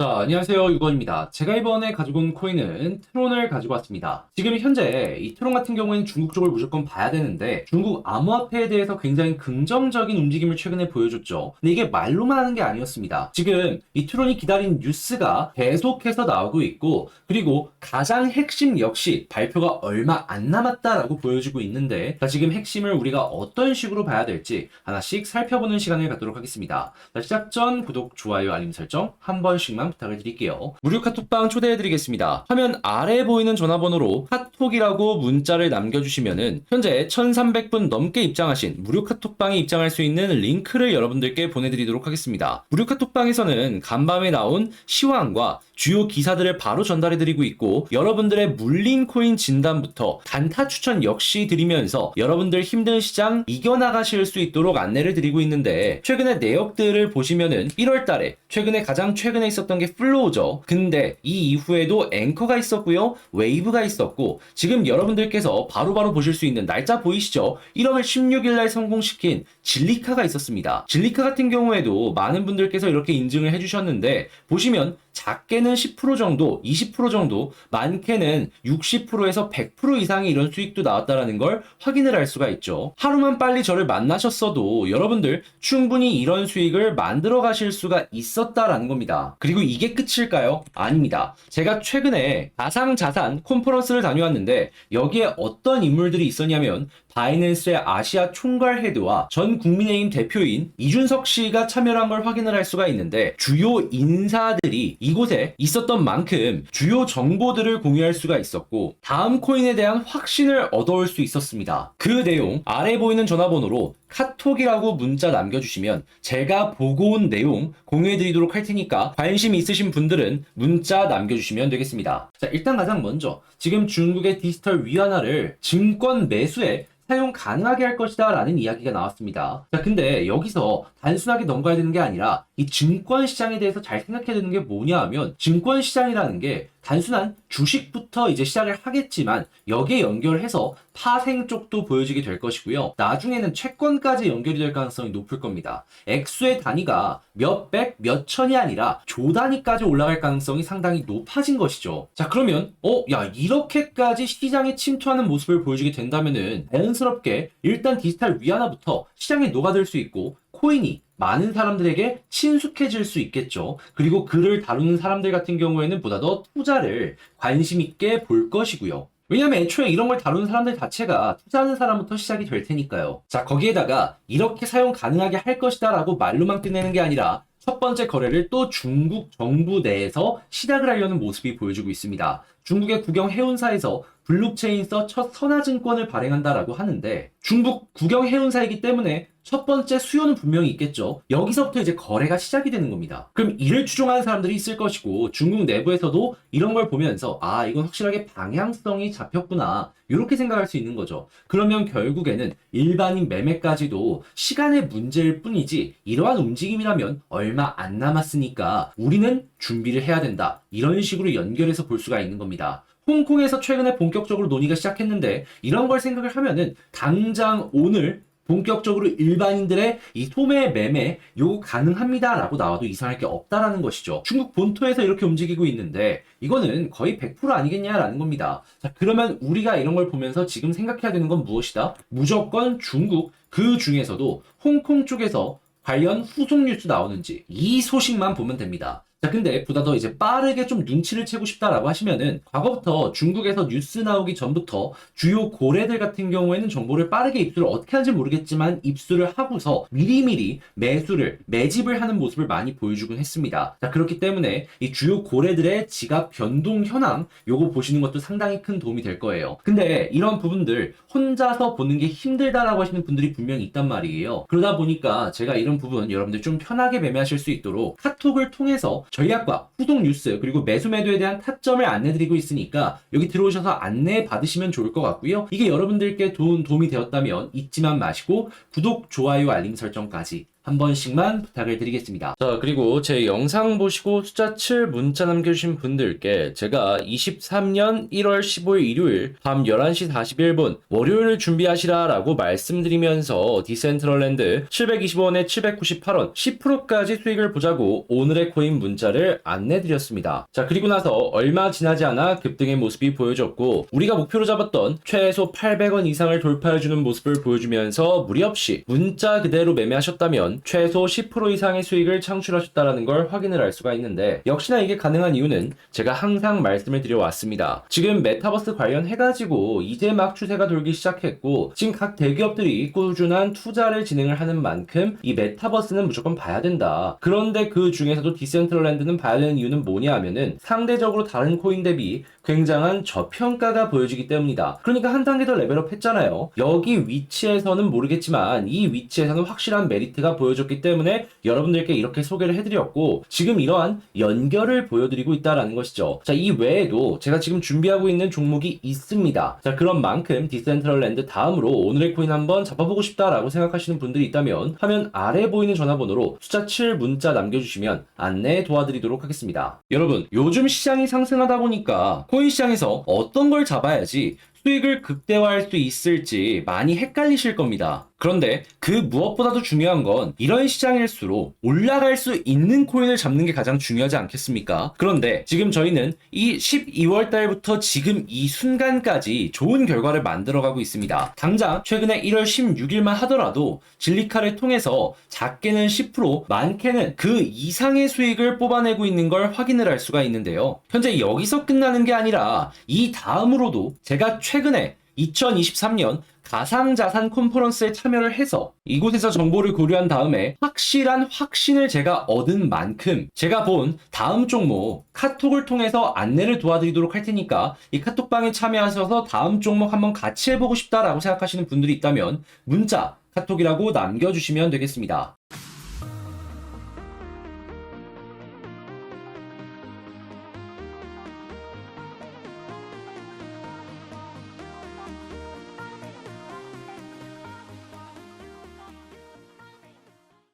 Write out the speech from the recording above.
So 자, 안녕하세요. 유건입니다. 제가 이번에 가지고 온 코인은 트론을 가지고 왔습니다. 지금 현재 이 트론 같은 경우에는 중국 쪽을 무조건 봐야 되는데 중국 암호화폐에 대해서 굉장히 긍정적인 움직임을 최근에 보여줬죠. 근데 이게 말로만 하는 게 아니었습니다. 지금 이 트론이 기다린 뉴스가 계속해서 나오고 있고 그리고 가장 핵심 역시 발표가 얼마 안 남았다라고 보여주고 있는데 자, 지금 핵심을 우리가 어떤 식으로 봐야 될지 하나씩 살펴보는 시간을 갖도록 하겠습니다. 자, 시작 전 구독, 좋아요, 알림 설정 한 번씩만 부탁 을 드릴게요. 무료 카톡방 초대해드리겠습니다. 화면 아래에 보이는 전화번호로 카톡이라고 문자를 남겨주시면은 현재 1300분 넘게 입장하신 무료 카톡방에 입장할 수 있는 링크를 여러분들께 보내드리도록 하겠습니다. 무료 카톡방에서는 간밤에 나온 시황과 주요 기사들을 바로 전달해드리고 있고 여러분들의 물린 코인 진단부터 단타 추천 역시 드리면서 여러분들 힘든 시장 이겨나가실 수 있도록 안내를 드리고 있는데 최근에 내역들을 보시면은 1월 달에 최근에 가장 최근에 있었던 게 플로우죠. 근데 이 이후에도 앵커가 있었고요. 웨이브가 있었고 지금 여러분들께서 바로 바로 보실 수 있는 날짜 보이시죠? 1월 16일 날 성공시킨 진리카가 있었습니다. 진리카 같은 경우에도 많은 분들께서 이렇게 인증을 해주셨는데 보시면 작게는 10% 정도, 20% 정도, 많게는 60%에서 100% 이상의 이런 수익도 나왔다라는 걸 확인을 할 수가 있죠. 하루만 빨리 저를 만나셨어도 여러분들 충분히 이런 수익을 만들어 가실 수가 있었다라는 겁니다. 그리고 이게 끝일까요? 아닙니다. 제가 최근에 가상자산 콘퍼런스를 다녀왔는데 여기에 어떤 인물들이 있었냐면 바이낸스의 아시아 총괄 헤드와 전 국민의힘 대표인 이준석 씨가 참여한 걸 확인을 할 수가 있는데 주요 인사들이 이곳에 있었던 만큼 주요 정보들을 공유할 수가 있었고 다음 코인에 대한 확신을 얻어올 수 있었습니다. 그 내용 아래 보이는 전화번호로 카톡이라고 문자 남겨주시면 제가 보고 온 내용 공유해드리도록 할 테니까 관심 있으신 분들은 문자 남겨주시면 되겠습니다. 자, 일단 가장 먼저 지금 중국의 디지털 위안화를 증권 매수에 사용 가능하게 할 것이다 라는 이야기가 나왔습니다. 자, 근데 여기서 단순하게 넘어가야 되는 게 아니라 이 증권 시장에 대해서 잘 생각해야 되는 게 뭐냐 하면 증권 시장이라는 게 단순한 주식부터 이제 시작을 하겠지만 여기에 연결해서 파생 쪽도 보여지게 될 것이고요. 나중에는 채권까지 연결이 될 가능성이 높을 겁니다. 액수의 단위가 몇백, 몇천이 아니라 조 단위까지 올라갈 가능성이 상당히 높아진 것이죠. 자, 그러면 어, 야, 이렇게까지 시장에 침투하는 모습을 보여주게 된다면은 자연스럽게 일단 디지털 위안화부터 시장에 녹아들 수 있고 코인이 많은 사람들에게 친숙해질 수 있겠죠. 그리고 그를 다루는 사람들 같은 경우에는 보다 더 투자를 관심 있게 볼 것이고요. 왜냐면 애초에 이런 걸 다루는 사람들 자체가 투자하는 사람부터 시작이 될 테니까요. 자, 거기에다가 이렇게 사용 가능하게 할 것이다 라고 말로만 끝내는 게 아니라 첫 번째 거래를 또 중국 정부 내에서 시작을 하려는 모습이 보여주고 있습니다. 중국의 국영 해운사에서 블록체인 서 첫 선화증권을 발행한다라고 하는데 중국 국영 해운사이기 때문에 첫 번째 수요는 분명히 있겠죠. 여기서부터 이제 거래가 시작이 되는 겁니다. 그럼 이를 추종하는 사람들이 있을 것이고 중국 내부에서도 이런 걸 보면서 아 이건 확실하게 방향성이 잡혔구나 이렇게 생각할 수 있는 거죠. 그러면 결국에는 일반인 매매까지도 시간의 문제일 뿐이지 이러한 움직임이라면 얼마 안 남았으니까 우리는 준비를 해야 된다. 이런 식으로 연결해서 볼 수가 있는 겁니다. 홍콩에서 최근에 본격적으로 논의가 시작했는데 이런 걸 생각을 하면은 당장 오늘 본격적으로 일반인들의 이 소매 매매 요거 가능합니다라고 나와도 이상할 게 없다라는 것이죠. 중국 본토에서 이렇게 움직이고 있는데 이거는 거의 100% 아니겠냐라는 겁니다. 자, 그러면 우리가 이런 걸 보면서 지금 생각해야 되는 건 무엇이다? 무조건 중국 그 중에서도 홍콩 쪽에서 관련 후속 뉴스 나오는지 이 소식만 보면 됩니다. 자, 근데 보다 더 이제 빠르게 좀 눈치를 채고 싶다라고 하시면은 과거부터 중국에서 뉴스 나오기 전부터 주요 고래들 같은 경우에는 정보를 빠르게 입수를 어떻게 하는지 모르겠지만 입수를 하고서 미리미리 매수를 매집을 하는 모습을 많이 보여주곤 했습니다. 자, 그렇기 때문에 이 주요 고래들의 지갑 변동 현황 요거 보시는 것도 상당히 큰 도움이 될 거예요. 근데 이런 부분들 혼자서 보는 게 힘들다라고 하시는 분들이 분명히 있단 말이에요. 그러다 보니까 제가 이런 부분 여러분들 좀 편하게 매매하실 수 있도록 카톡을 통해서 전략과 후속 뉴스 그리고 매수 매도에 대한 타점을 안내드리고 있으니까 여기 들어오셔서 안내 받으시면 좋을 것 같고요. 이게 여러분들께 도움, 도움이 되었다면 잊지만 마시고 구독, 좋아요, 알림 설정까지 한 번씩만 부탁을 드리겠습니다. 자, 그리고 제 영상 보시고 숫자 7 문자 남겨주신 분들께 제가 23년 1월 15일 일요일 밤 11시 41분 월요일을 준비하시라 라고 말씀드리면서 디센트럴랜드 725원에 798원 10%까지 수익을 보자고 오늘의 코인 문자를 안내드렸습니다. 자, 그리고 나서 얼마 지나지 않아 급등의 모습이 보여졌고 우리가 목표로 잡았던 최소 800원 이상을 돌파해주는 모습을 보여주면서 무리 없이 문자 그대로 매매하셨다면 최소 10% 이상의 수익을 창출하셨다는 걸 확인을 할 수가 있는데 역시나 이게 가능한 이유는 제가 항상 말씀을 드려왔습니다. 지금 메타버스 관련해가지고 이제 막 추세가 돌기 시작했고 지금 각 대기업들이 꾸준한 투자를 진행을 하는 만큼 이 메타버스는 무조건 봐야 된다. 그런데 그 중에서도 디센트럴랜드는 봐야 되는 이유는 뭐냐 하면은 상대적으로 다른 코인 대비 굉장한 저평가가 보여지기 때문이다. 그러니까 한 단계 더 레벨업 했잖아요. 여기 위치에서는 모르겠지만 이 위치에서는 확실한 메리트가 보여 졌기 때문에 여러분들께 이렇게 소개를 해드렸고 지금 이러한 연결을 보여드리고 있다라는 것이죠. 자, 이 외에도 제가 지금 준비하고 있는 종목이 있습니다. 자, 그런 만큼 디센트럴랜드 다음으로 오늘의 코인 한번 잡아보고 싶다라고 생각하시는 분들이 있다면 화면 아래 보이는 전화번호로 숫자 7 문자 남겨주시면 안내 도와드리도록 하겠습니다. 여러분, 요즘 시장이 상승하다 보니까 코인 시장에서 어떤 걸 잡아야지 수익을 극대화할 수 있을지 많이 헷갈리실 겁니다. 그런데 그 무엇보다도 중요한 건 이런 시장일수록 올라갈 수 있는 코인을 잡는 게 가장 중요하지 않겠습니까? 그런데 지금 저희는 이 12월 달부터 지금 이 순간까지 좋은 결과를 만들어가고 있습니다. 당장 최근에 1월 16일만 하더라도 진리카를 통해서 작게는 10% 많게는 그 이상의 수익을 뽑아내고 있는 걸 확인을 할 수가 있는데요. 현재 여기서 끝나는 게 아니라 이 다음으로도 제가 최근에 2023년 가상자산 컨퍼런스에 참여를 해서 이곳에서 정보를 고려한 다음에 확실한 확신을 제가 얻은 만큼 제가 본 다음 종목 카톡을 통해서 안내를 도와드리도록 할 테니까 이 카톡방에 참여하셔서 다음 종목 한번 같이 해보고 싶다라고 생각하시는 분들이 있다면 문자 카톡이라고 남겨주시면 되겠습니다.